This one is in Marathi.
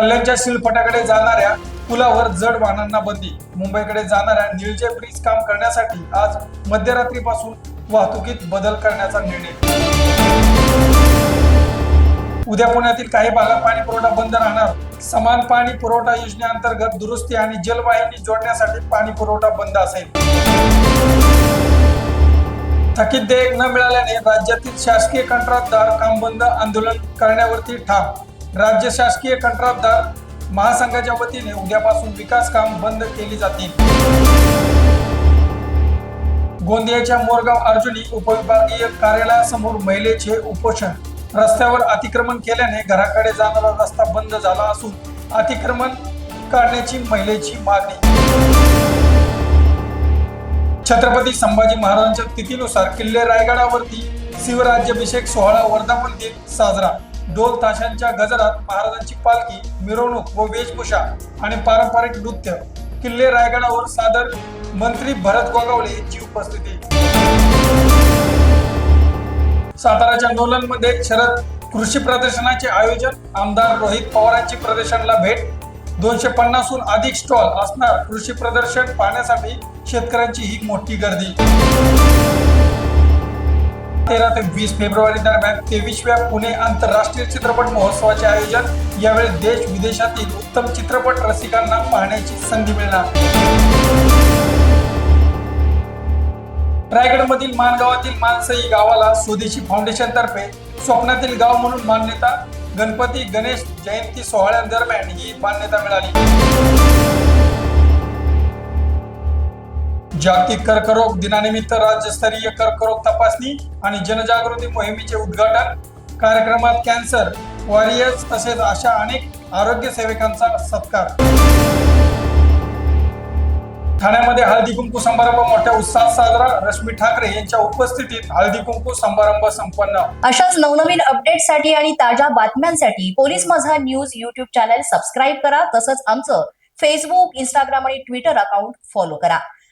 कल्याणच्या शिलपटाकडे जाणाऱ्या पुलावर जड वाहनांना बंदी. मुंबईकडे जाणाऱ्या निळजे ब्रिज काम करण्यासाठी आज मध्यरात्रीपासून वाहतुकीत बदल करण्याचा निर्णय. उद्या पुण्यातील काही भागात पाणी पुरवठा बंद राहणार. समान पाणी पुरवठा योजनेअंतर्गत दुरुस्ती आणि जलवाहिनी जोडण्यासाठी पाणी पुरवठा बंद असेल. थकीत देयक न मिळाल्याने राज्यातील शासकीय कंत्राटदार काम बंद आंदोलन करण्यावरती ठाम राज्य शासकीय कंत्राटदार महासंघाच्या वतीने उद्यापासून विकास काम बंद केली जातील. गोंदियाच्या मोरगाव अर्जुनी उपविभागीय कार्यालयासमोर महिलेचे उपोषण. रस्त्यावर अतिक्रमण केल्याने घराकडे जाणारा रस्ता बंद झाला असून अतिक्रमण काढण्याची महिलेची मागणी. छत्रपती संभाजी महाराजांच्या तिथीनुसार किल्ले रायगडावरती शिवराज्याभिषेक सोहळा वर्धापन दिन साजरा. ढोल ताशांच्या गजरात महाराजांची पालखी मिरवणूक व वेशभूषा आणि पारंपरिक नृत्य. किल्ले रायगडावर सादर मंत्री भरत गोगावले यांची उपस्थिती. साताराच्या नोलनमध्ये शरद कृषी प्रदर्शनाचे आयोजन आमदार रोहित पवारांची प्रदर्शनाला भेट दोनशे पन्नासहून अधिक स्टॉल असणार कृषी प्रदर्शन पाहण्यासाठी शेतकऱ्यांची ही मोठी गर्दी. तेरा ते वीस फेब्रुवारी दरम्यान तेवीसव्या पुणे आंतरराष्ट्रीय चित्रपट महोत्सवाचे आयोजन. यावेळी देश विदेशातील उत्तम चित्रपट रसिकांना पाहण्याची संधी मिळणार. रायगडमधील माणगावातील मानसई गावाला स्वदेशी फाउंडेशन तर्फे स्वप्नातील गाव म्हणून मान्यता गणपती गणेश जयंती सोहळ्यादरम्यान ही मान्यता मिळाली. जागतिक कर्करोग दिनानिमित्त राज्यस्तरीय कर्करोग तपासणी आणि जनजागृती मोहिमेचे उद्घाटन. कार्यक्रमात कॅन्सर वॉरियर्स तसेच अशा अनेक आरोग्य सेविकांचा सत्कार. ठाण्यामध्ये हळदी कुंकू समारंभ मोठ्या उत्साहात साजरा. रश्मी ठाकरे यांच्या उपस्थितीत हळदी कुंकू समारंभ संपन्न. अशाच नवनवीन अपडेटसाठी आणि ताज्या बातम्यांसाठी पोलीस माझा न्यूज युट्यूब चॅनल सबस्क्राईब करा. तसंच आमचं फेसबुक इंस्टाग्राम आणि ट्विटर अकाउंट फॉलो करा.